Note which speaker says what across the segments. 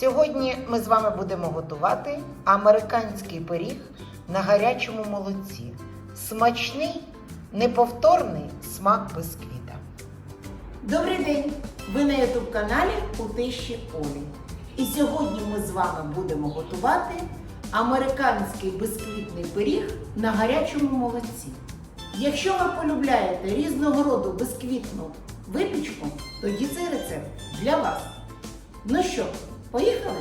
Speaker 1: Сьогодні ми з вами будемо готувати американський пиріг на гарячому молоці. Смачний, неповторний смак бисквіта. Добрий день! Ви на youtube каналі у тиші Олі. І сьогодні ми з вами будемо готувати американський бисквітний пиріг на гарячому молоці. Якщо ви полюбляєте різного роду бисквітну випічку, тоді цей рецепт для вас. Ну що, поїхали?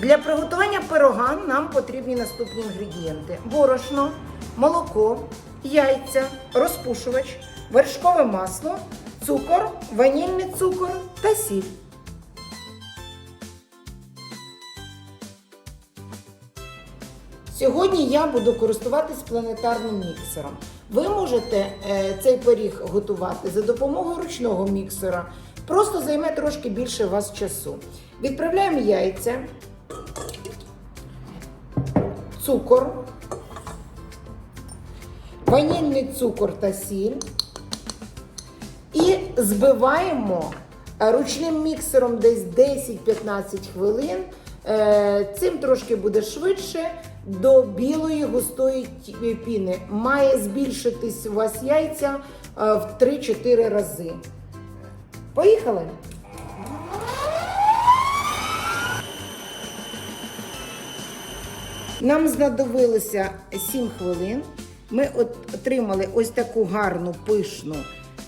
Speaker 1: Для приготування пирога нам потрібні наступні інгредієнти: борошно, молоко, яйця, розпушувач, вершкове масло, цукор, ванільний цукор та сіль. Сьогодні я буду користуватись планетарним міксером. Ви можете е, цей пиріг готувати за допомогою ручного міксера. Просто займе трошки більше у вас часу. Відправляємо яйця, цукор, ванільний цукор та сіль. І збиваємо е, ручним міксером десь 10-15 хвилин. Е, Цим трошки буде швидше до білої густої піни. Має збільшитись у вас яйця е, в 3-4 рази. Поїхали! Нам знадобилося 7 хвилин. Ми от отримали ось таку гарну пишну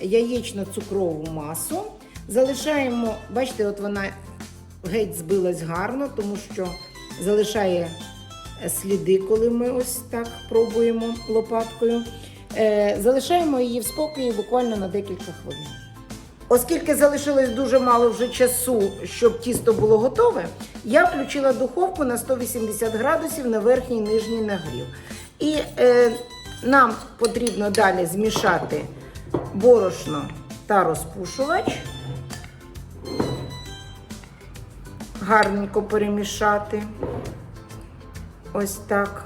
Speaker 1: яєчно-цукрову масу. Залишаємо, бачите, от вона геть збилась гарно, тому що залишає е, сліди, коли ми ось так пробуємо лопаткою. Е, залишаємо її в спокої буквально на декілька хвилин. Оскільки залишилось дуже мало вже часу, щоб тісто було готове, я включила духовку на 180 градусів на верхній і нижній нагрів. І е, нам потрібно далі змішати борошно та розпушувач. Гарненько перемішати. Ось так.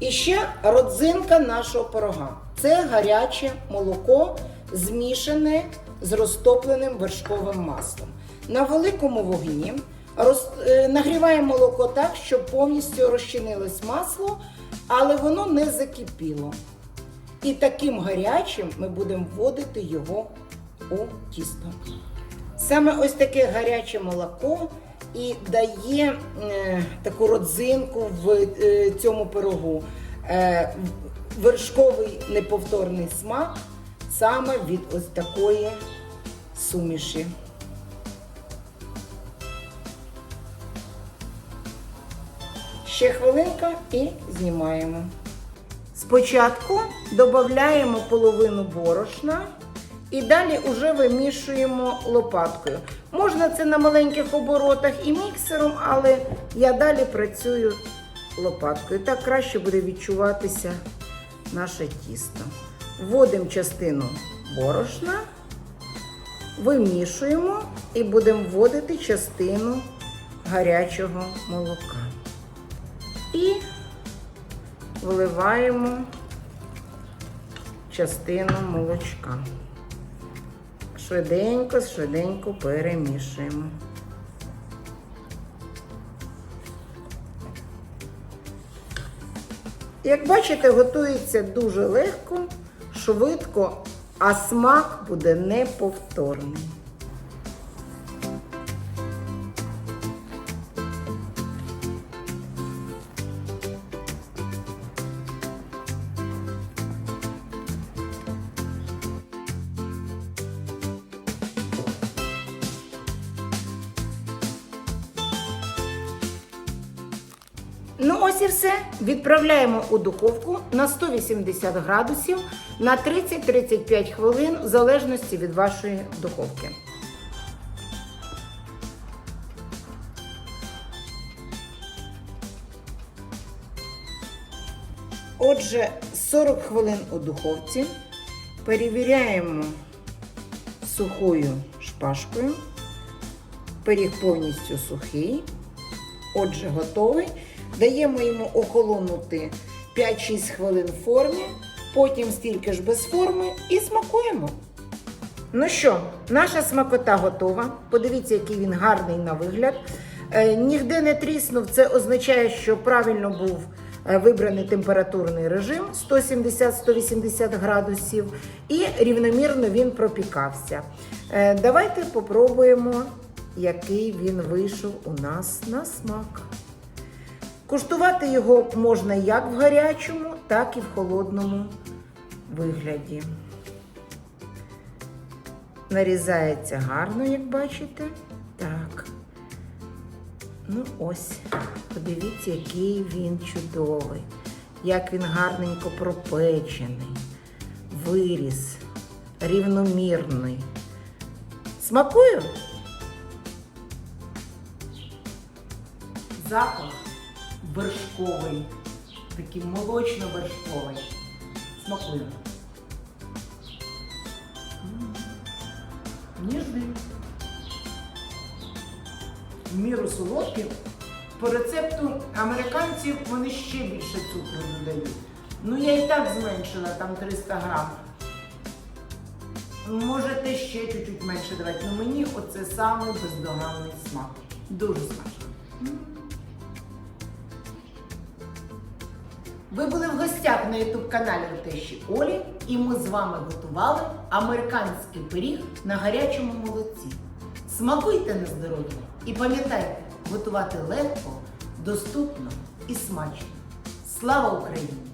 Speaker 1: І ще родзинка нашого пирога. Це гаряче молоко, змішане з розтопленим вершковим маслом. На великому вогні роз, е, нагріваємо молоко так, щоб повністю розчинилось масло, але воно не закипіло. І таким гарячим ми будемо вводити його у тісто. Саме ось таке гаряче молоко і дає е, таку родзинку в е, цьому пирогу. Е, вершковий неповторний смак саме від ось такої суміші. Ще хвилинка і знімаємо. Спочатку додаємо половину борошна і далі вже вимішуємо лопаткою. Можна це на маленьких оборотах і міксером, але я далі працюю лопаткою. Так краще буде відчуватися наше тісто. Вводимо частину борошна, вимішуємо і будемо вводити частину гарячого молока. І вливаємо частину молочка. Швиденько, швиденько перемішуємо. Як бачите, готується дуже легко, швидко, а смак буде неповторний. Ну ось і все. Відправляємо у духовку на 180 градусів на 30-35 хвилин в залежності від вашої духовки. Отже, 40 хвилин у духовці. Перевіряємо сухою шпажкою. Пиріг повністю сухий. Отже, готовий. Даємо йому охолонути 5-6 хвилин в формі, потім стільки ж без форми і смакуємо. Ну що, наша смакота готова. Подивіться, який він гарний на вигляд. Е, Нігде не тріснув, це означає, що правильно був е, вибраний температурний режим 170-180 градусів, і рівномірно він пропікався. Е, Давайте попробуємо, який він вийшов у нас на смак. Куштувати його можна як в гарячому, так і в холодному вигляді. Нарізається гарно, як бачите. Так. Ну ось, подивіться, який він чудовий, як він гарненько пропечений, виріс, рівномірний. Смакую? Запах вершковий, такий молочно-вершковий. Смакую. М, Ніжний. Міру солодкий. По рецепту американців вони ще більше цукру додають. Ну, я і так зменшила там 300 грам. Можете ще чуть-чуть менше давати. але мені оце самий бездоганний смак. Дуже смачно. Ви були в гостях на ютуб каналі у тещі Олі, і ми з вами готували американський пиріг на гарячому молоці. Смакуйте на здоров'я і пам'ятайте, готувати легко, доступно і смачно. Слава Україні!